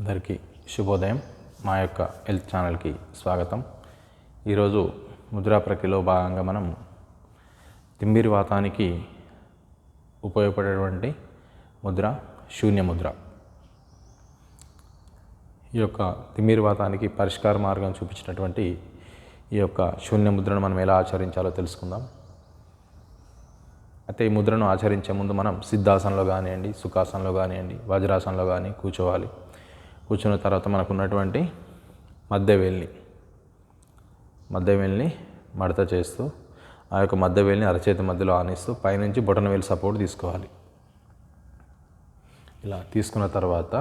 అందరికీ శుభోదయం. మా యొక్క హెల్త్ ఛానల్కి స్వాగతం. ఈరోజు ముద్రా ప్రక్రియలో భాగంగా మనం తిమ్మిరి వాతానికి ఉపయోగపడేటువంటి ముద్ర శూన్య ముద్ర. ఈ యొక్క తిమ్మిరి వాతానికి పరిష్కార మార్గం చూపించినటువంటి ఈ యొక్క శూన్య ముద్రను మనం ఎలా ఆచరించాలో తెలుసుకుందాం. అయితే ఈ ముద్రను ఆచరించే ముందు మనం సిద్ధాసనంలో కానివ్వండి సుఖాసనంలో కానివ్వండి వజ్రాసనంలో కానీ కూర్చోవాలి. కూర్చున్న తర్వాత మనకు ఉన్నటువంటి మధ్య వేలిని వేలిని మడత చేస్తూ ఆ యొక్క మధ్య వేలిని అరచేతి మధ్యలో ఆనిస్తూ పైనుంచి బొటన వేలు సపోర్ట్ తీసుకోవాలి. ఇలా తీసుకున్న తర్వాత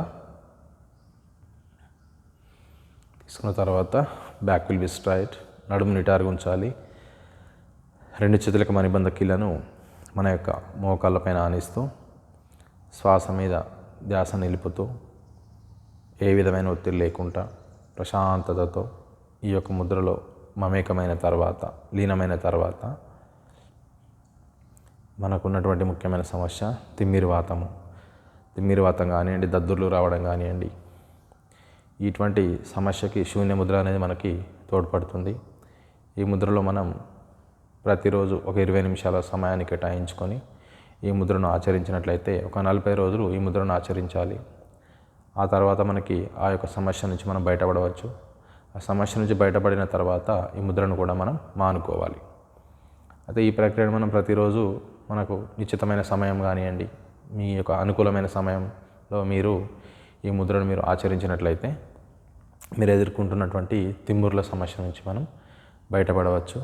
తీసుకున్న తర్వాత బ్యాక్ విల్ బి స్ట్రైట్ నడుము నిటారుగా ఉంచాలి. రెండు చేతులకు మణిబంధ కీళ్ళను మన యొక్క మోకాళ్ళపైన ఆనిస్తూ శ్వాస మీద ధ్యాస నిలుపుతూ ఏ విధమైన ఒత్తిడి లేకుండా ప్రశాంతతతో ఈ యొక్క ముద్రలో మమేకమైన తర్వాత లీనమైన తర్వాత మనకున్నటువంటి ముఖ్యమైన సమస్య తిమ్మిరివాతము తిమ్మిరివాతం కానివ్వండి దద్దుర్లు రావడం కానివ్వండి. ఇటువంటి సమస్యకి శూన్య ముద్ర అనేది మనకి తోడ్పడుతుంది. ఈ ముద్రలో మనం ప్రతిరోజు ఒక ఇరవై నిమిషాల సమయాన్ని కేటాయించుకొని ఈ ముద్రను ఆచరించినట్లయితే ఒక నలభై రోజులు ఈ ముద్రను ఆచరించాలి. ఆ తర్వాత మనకి ఆ యొక్క సమస్య నుంచి మనం బయటపడవచ్చు. ఆ సమస్య నుంచి బయటపడిన తర్వాత ఈ ముద్రను కూడా మనం మానుకోవాలి. అయితే ఈ ప్రక్రియను మనం ప్రతిరోజు మనకు నిశ్చితమైన సమయం కానివ్వండి మీ యొక్క అనుకూలమైన సమయంలో మీరు ఈ ముద్రను మీరు ఆచరించినట్లయితే మీరు ఎదుర్కొంటున్నటువంటి తిమ్ముర్ల సమస్య నుంచి మనం బయటపడవచ్చు.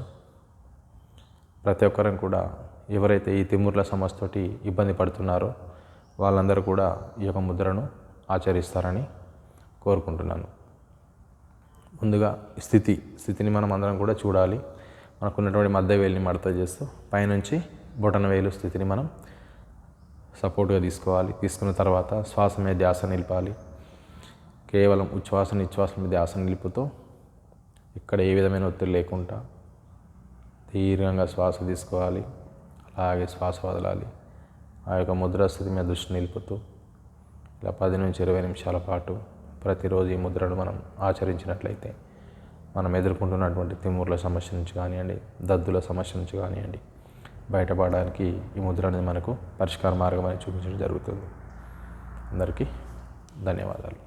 ప్రతి ఒక్కరం కూడా ఎవరైతే ఈ తిమ్ముర్ల సమస్యతోటి ఇబ్బంది పడుతున్నారో వాళ్ళందరూ కూడా ఈ యొక్క ముద్రను ఆచరిస్తారని కోరుకుంటున్నాను. ముందుగా స్థితి స్థితిని మనం అందరం కూడా చూడాలి. మనకున్నటువంటి మధ్య వేలిని మడత చేస్తూ పైనుంచి బొటన వేలు స్థితిని మనం సపోర్ట్గా తీసుకోవాలి. తీసుకున్న తర్వాత శ్వాస మీద ధ్యాస నిలపాలి. కేవలం ఉచ్ఛ్వాస నిశ్వాస మీద ధ్యాస నిలుపుతూ ఇక్కడ ఏ విధమైన ఒత్తిడి లేకుండా దీర్ఘంగా శ్వాస తీసుకోవాలి. అలాగే శ్వాస వదలాలి. ఆ యొక్క ముద్రా స్థితి మీద దృష్టి నిలుపుతూ ఇలా పది నుంచి ఇరవై నిమిషాల పాటు ప్రతిరోజు ఈ ముద్రను మనం ఆచరించినట్లయితే మనం ఎదుర్కొంటున్నటువంటి తిమ్మూర్ల సమస్య నుంచి కానివ్వండి దద్దుల సమస్య నుంచి కానివ్వండి బయటపడడానికి ఈ ముద్ర అనేది మనకు పరిష్కార మార్గం అని చూపించడం జరుగుతుంది. అందరికీ ధన్యవాదాలు.